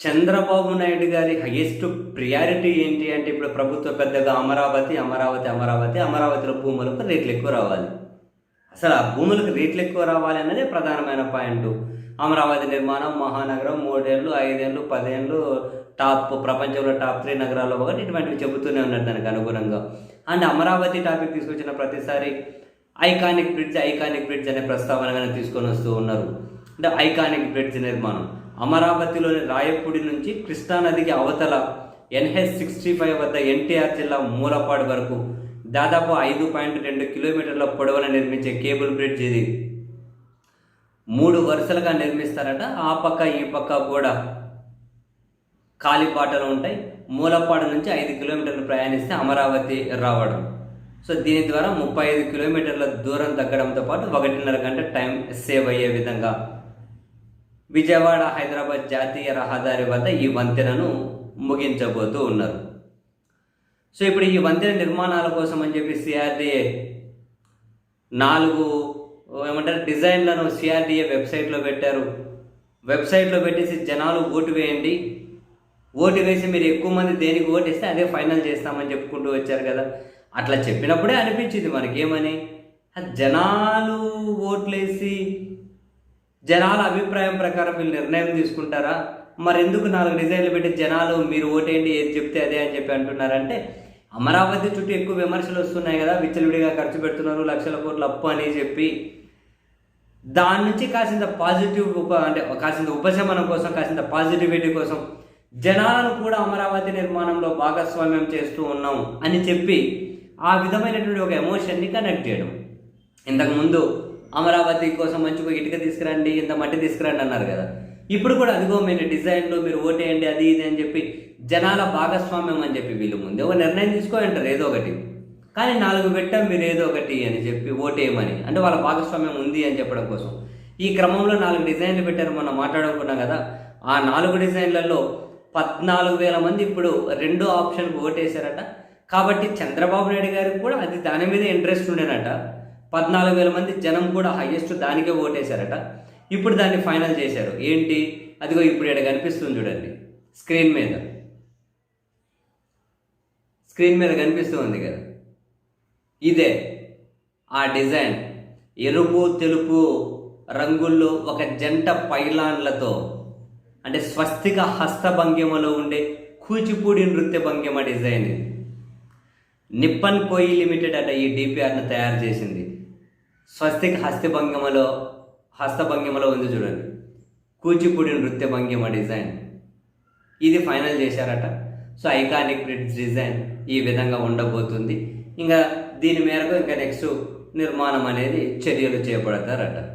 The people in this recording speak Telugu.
చంద్రబాబు నాయుడు గారి హైయెస్ట్ ప్రియారిటీ ఏంటి అంటే ఇప్పుడు ప్రభుత్వ పెద్దగా అమరావతి అమరావతి అమరావతి అమరావతిలో భూములకు రేట్లు ఎక్కువ రావాలి. అసలు ఆ భూములకు రేట్లు ఎక్కువ రావాలి అన్నదే ప్రధానమైన పాయింట్. అమరావతి నిర్మాణం మహానగరం మూడేళ్ళు ఐదేళ్ళు పదేళ్ళు టాప్ ప్రపంచంలో టాప్ త్రీ నగరాల్లో ఒకటి ఇటువంటివి చెబుతూనే ఉన్నారు దానికి అనుగుణంగా. అండ్ అమరావతి టాపిక్ తీసుకొచ్చిన ప్రతిసారి ఐకానిక్ బ్రిడ్జ్ ఐకానిక్ బ్రిడ్జ్ అనే ప్రస్తావన కానీ తీసుకొని వస్తూ ఉన్నారు. అంటే ఐకానిక్ బ్రిడ్జ్ నిర్మాణం. అమరావతిలోని రాయపూడి నుంచి కృష్ణానదికి అవతల ఎన్హెచ్ సిక్స్టీ ఫైవ్ వద్ద ఎన్టీఆర్ జిల్లా మూలపాడు వరకు దాదాపు ఐదు పాయింట్ రెండు కిలోమీటర్ల పొడవున నిర్మించే కేబుల్ బ్రిడ్జ్ ఇది. మూడు వరుసలుగా నిర్మిస్తారట. ఆ పక్క ఈ పక్క కూడా కాలిపాటలు ఉంటాయి. మూలపాడు నుంచి ఐదు కిలోమీటర్లు ప్రయాణిస్తే అమరావతి రావడం. సో దీని ద్వారా ముప్పై ఐదు కిలోమీటర్ల దూరం తగ్గడంతో పాటు ఒకటిన్నర గంట టైం సేవ్ అయ్యే విధంగా విజయవాడ హైదరాబాద్ జాతీయ రహదారి వద్ద ఈ వంతెనను ముగించబోతూ ఉన్నారు. సో ఇప్పుడు ఈ వంతెన నిర్మాణాల కోసం అని చెప్పి సిఆర్డిఏ నాలుగు ఏమంటారు డిజైన్లను సిఆర్డిఏ వెబ్సైట్లో పెట్టారు. వెబ్సైట్లో పెట్టేసి జనాలు ఓటు వేయండి. ఓటు వేసి మీరు ఎక్కువ మంది దేనికి ఓటు వేస్తే అదే ఫైనల్ చేస్తామని చెప్పుకుంటూ వచ్చారు కదా. అట్లా చెప్పినప్పుడే అనిపించింది మనకేమని? జనాలు ఓట్లేసి జనాల అభిప్రాయం ప్రకారం వీళ్ళు నిర్ణయం తీసుకుంటారా? మరి ఎందుకు నాలుగు డిజైన్లు పెట్టి జనాలు మీరు ఓటేయండి ఏది చెప్తే అదే అని చెప్పి అంటున్నారంటే అమరావతి చుట్టూ ఎక్కువ విమర్శలు వస్తున్నాయి కదా విచ్చలవిడిగా ఖర్చు పెడుతున్నారు లక్షల కోట్లు అప్పు అని చెప్పి. దాని నుంచి కాసింత పాజిటివ్ ఉప అంటే కాసింత ఉపశమనం కోసం కాసింత పాజిటివిటీ కోసం జనాలను కూడా అమరావతి నిర్మాణంలో భాగస్వామ్యం చేస్తూ ఉన్నాం అని చెప్పి ఆ విధమైనటువంటి ఒక ఎమోషన్ని కనెక్ట్ చేయడం. ఇంతకుముందు అమరావతి కోసం మంచిగా ఇటుక తీసుకురండి ఇంత మట్టి తీసుకురండి అన్నారు కదా. ఇప్పుడు కూడా అదిగో మీరు డిజైన్లు మీరు ఓటేయండి అది ఇది అని చెప్పి జనాల భాగస్వామ్యం అని చెప్పి వీళ్ళు ముందే ఒక నిర్ణయం తీసుకో అంటారు ఏదో ఒకటి. కానీ నాలుగు పెట్టాం మీరు ఏదో ఒకటి అని చెప్పి ఓటేయమని అంటే వాళ్ళ భాగస్వామ్యం ఉంది అని చెప్పడం కోసం. ఈ క్రమంలో నాలుగు డిజైన్లు పెట్టారు మనం మాట్లాడుకున్నాం కదా. ఆ నాలుగు డిజైన్లలో పద్నాలుగు వేల మంది ఇప్పుడు రెండో ఆప్షన్కి ఓటేశారట కాబట్టి చంద్రబాబు నాయుడు గారికి కూడా అది దాని మీద ఇంట్రెస్ట్ ఉండేనట. పద్నాలుగు వేల మంది జనం కూడా హైయెస్ట్ దానికే ఓటేశారట. ఇప్పుడు దాన్ని ఫైనల్ చేశారు. ఏంటి? అదిగో ఇప్పుడు ఇక్కడ కనిపిస్తుంది చూడండి. స్క్రీన్ మీద. స్క్రీన్ మీద కనిపిస్తూ ఉంది కదా. ఇదే ఆ డిజైన్ ఎరుపు తెలుపు రంగుల్లో ఒక జంట పైలాన్లతో అంటే స్వస్తిక హస్త భంగిమలో ఉండే కూచిపూడి నృత్య భంగిమ డిజైన్ ఇది. నిప్పన్ కోయి లిమిటెడ్ అట ఈ డిపిఆర్ను తయారు చేసింది. స్వస్తిక్ హస్తి భంగిమలో హస్త భంగిమలో ఉంది చూడండి. కూచిపూడి నృత్య భంగిమ డిజైన్. ఇది ఫైనల్ చేశారట. సో ఐకానిక్ బ్రిడ్జ్ డిజైన్ ఈ విధంగా ఉండబోతుంది. ఇంకా దీని మేరకు ఇంకా నెక్స్ట్ నిర్మాణం అనేది చర్యలు చేపడతారట.